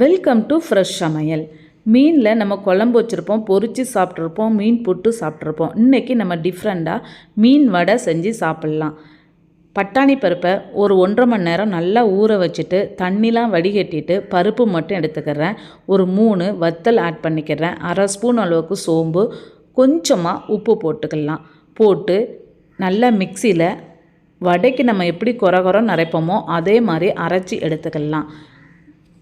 Welcome to fresh சமையல். மீனில் நம்ம குழம்பு வச்சுருப்போம் பொறிச்சு சாப்பிட்ருப்போம் மீன் புட்டு சாப்பிட்ருப்போம் இன்றைக்கி நம்ம டிஃப்ரெண்ட்டாக மீன் வடை செஞ்சு சாப்பிட்லாம். பட்டாணி பருப்பை ஒரு ஒன்றரை மணி நேரம் நல்லா ஊற வச்சுட்டு தண்ணிலாம் வடிகட்டிட்டு பருப்பு மட்டும் எடுத்துக்கிறேன். ஒரு மூணு வத்தல் ஆட் பண்ணிக்கிறேன். அரை ஸ்பூன் அளவுக்கு சோம்பு. கொஞ்சமாக உப்பு போட்டுக்கலாம். போட்டு நல்லா மிக்சியில் வடைக்கு நம்ம எப்படி குறை குறைன்னு நரைப்போமோ அதே மாதிரி அரைச்சி எடுத்துக்கலாம்.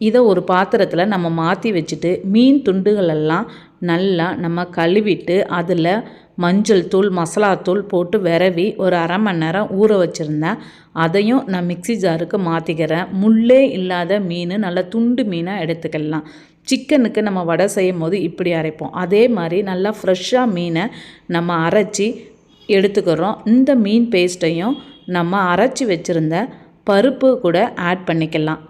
இதை ஒரு பாத்திரத்தில் நம்ம மாற்றி வச்சுட்டு மீன் துண்டுகளெல்லாம் நல்லா நம்ம கழுவிட்டு அதில் மஞ்சள் தூள் மசாலாத்தூள் போட்டு விரவி ஒரு அரை மணி நேரம் ஊற வச்சுருந்தேன் அதையும் நான் மிக்ஸி ஜாருக்கு மாற்றிக்கிறேன் முள்ளே இல்லாத மீன் நல்லா துண்டு மீனாக எடுத்துக்கலாம். சிக்கனுக்கு நம்ம வடை செய்யும் போது இப்படி அரைப்போம். அதே மாதிரி நல்லா ஃப்ரெஷ்ஷாக மீனை நம்ம அரைச்சி எடுத்துக்கிறோம். இந்த மீன் பேஸ்ட்டையும் நம்ம அரைச்சி வச்சுருந்த பருப்பு கூட ஆட் பண்ணிக்கலாம்.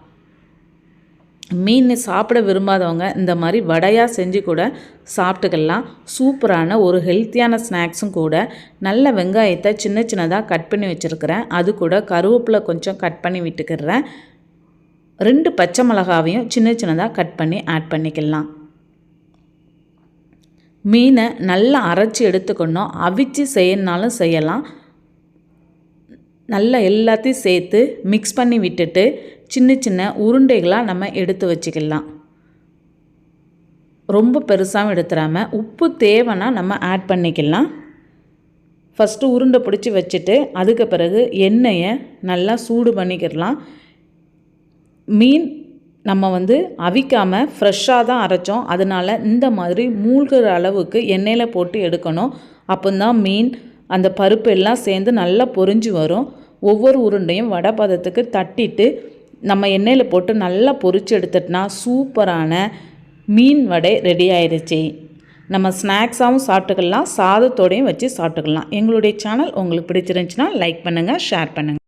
மீன் சாப்பிட விரும்பாதவங்க இந்த மாதிரி வடையாக செஞ்சு கூட சாப்பிட்டுக்கலாம். சூப்பரான ஒரு ஹெல்த்தியான ஸ்நாக்ஸும் கூட. நல்ல வெங்காயத்தை சின்ன சின்னதாக கட் பண்ணி வச்சுருக்கிறேன். அது கூட கருவேப்பிலை கொஞ்சம் கட் பண்ணி விட்டுக்கிறேன். ரெண்டு பச்சை மிளகாவையும் சின்ன சின்னதாக கட் பண்ணி ஆட் பண்ணிக்கலாம். மீனை நல்லா அரைச்சி எடுத்துக்கணும். அவிச்சு செய்யணுனாலும் செய்யலாம். நல்லா எல்லாத்தையும் சேர்த்து மிக்ஸ் பண்ணி விட்டுட்டு சின்ன சின்ன உருண்டைகளாக நம்ம எடுத்து வச்சுக்கலாம். ரொம்ப பெருசாகவும் எடுத்துடாமல் உப்பு தேவைன்னா நம்ம ஆட் பண்ணிக்கலாம். ஃபஸ்ட்டு உருண்டை பிடிச்சி வச்சுட்டு அதுக்கு பிறகு எண்ணெயை நல்லா சூடு பண்ணிக்கிடலாம் மீன் நம்ம வந்து அவிக்காமல் ஃப்ரெஷ்ஷாக தான் அரைச்சோம். அதனால் இந்த மாதிரி மூழ்கிற அளவுக்கு எண்ணெயில் போட்டு எடுக்கணும். அப்போந்தான் மீன் அந்த பருப்பு எல்லாம் சேர்ந்து நல்லா பொரிஞ்சு வரும். ஒவ்வொரு உருண்டையும் வடை பதத்துக்கு தட்டிட்டு நம்ம எண்ணெயில் போட்டு நல்லா பொறிச்சு எடுத்துட்டோன்னா சூப்பரான மீன் வடை ரெடி ஆயிடுச்சு. நம்ம ஸ்நாக்ஸாகவும் சாப்பிட்டுக்கலாம் சாதத்தோடையும் வச்சு சாப்பிட்டுக்கலாம். எங்களுடைய சேனல் உங்களுக்கு பிடிச்சிருந்துச்சின்னா லைக் பண்ணுங்கள் ஷேர் பண்ணுங்கள்